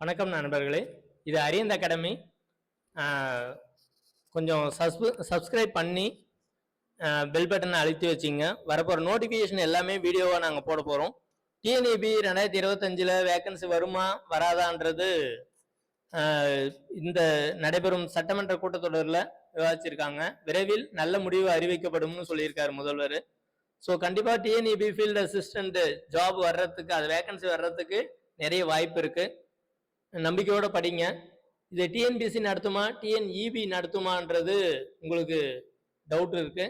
வணக்கம் நண்பர்களே. இது அரியந்த அகாடமி கொஞ்சம் சப்ஸ்பு சப்ஸ்கிரைப் பண்ணி பெல் பட்டனை அழுத்தி வச்சிங்க. வரப்போகிற நோட்டிஃபிகேஷன் எல்லாமே வீடியோவாக நாங்கள் போட போகிறோம் டிஎன்இபி ரெண்டாயிரத்தி இருபத்தஞ்சில் வேக்கன்சி வருமா வராதான்றது இந்த நடைபெறும் சட்டமன்ற கூட்டத்தொடரில் விவாதிச்சிருக்காங்க. விரைவில் நல்ல முடிவு அறிவிக்கப்படும்னு சொல்லியிருக்காரு முதல்வர். ஸோ கண்டிப்பாக டிஎன்இபி ஃபீல்டு அசிஸ்டண்ட்டு ஜாப் வர்றதுக்கு அது வேக்கன்சி வர்றதுக்கு நிறைய வாய்ப்பு இருக்குது நம்பிக்கையோட படிங்க. இது டிஎன்பிசி நடத்துமா டிஎன்இபி நடத்துமான்றது உங்களுக்கு டவுட் இருக்கு.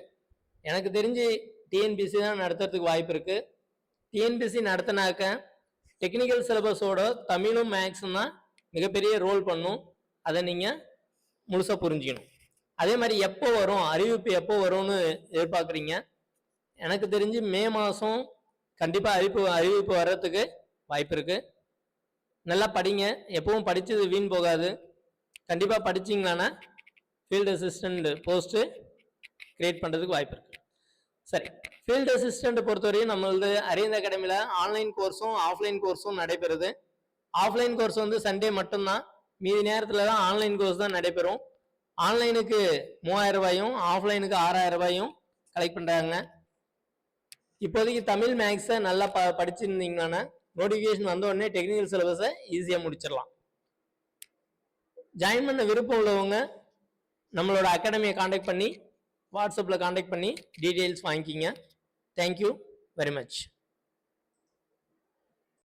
எனக்கு தெரிஞ்சு டிஎன்பிசி தான் நடத்துறதுக்கு வாய்ப்பு இருக்கு. டிஎன்பிசி நடத்தினாக்க டெக்னிக்கல் சிலபஸோட தமிழும் மேக்ஸும் தான் மிகப்பெரிய ரோல் பண்ணும். அதை நீங்கள் முழுசாக புரிஞ்சுக்கணும். அதே மாதிரி எப்போ வரும் அறிவிப்பு எப்போ வரும்னு எதிர்பார்க்குறீங்க. எனக்கு தெரிஞ்சு மே மாதம் கண்டிப்பாக அறிவிப்பு அறிவிப்பு வர்றதுக்கு வாய்ப்பு இருக்குது நல்லா படிங்க. எப்பவும் படித்தது வீண் போகாது. கண்டிப்பாக படிச்சிங்களான்னா ஃபீல்டு அசிஸ்டண்ட் போஸ்ட்டு கிரியேட் பண்ணுறதுக்கு வாய்ப்பு இருக்கு. சரி. ஃபீல்டு அசிஸ்டண்ட் பொறுத்தவரையும் நம்மளது அரியந்த அகாடமியில் ஆன்லைன் கோர்ஸும் ஆஃப்லைன் கோர்ஸும் நடைபெறுது. ஆஃப்லைன் கோர்ஸ் வந்து சண்டே மட்டும்தான். மீதி நேரத்தில் தான் ஆன்லைன் கோர்ஸ் தான் நடைபெறும். ஆன்லைனுக்கு மூவாயிரம் ரூபாயும் ஆஃப்லைனுக்கு ஆறாயிரம் ரூபாயும் கலெக்ட் பண்ணுறாங்க இப்போதைக்கு தமிழ் மேக்ஸை நல்லா ப படிச்சிருந்தீங்கன்னா நோட்டிஃபிகேஷன் வந்த உடனே டெக்னிக்கல் சிலபஸை ஈஸியாக முடிச்சிடலாம். ஜாயின் பண்ண விருப்பம் உள்ளவங்க நம்மளோட அகாடமியை காண்டாக்ட் பண்ணி வாட்ஸ்அப்பில் காண்டாக்ட் பண்ணி டீட்டெயில்ஸ் வாங்கிக்கிங்க. Thank you very much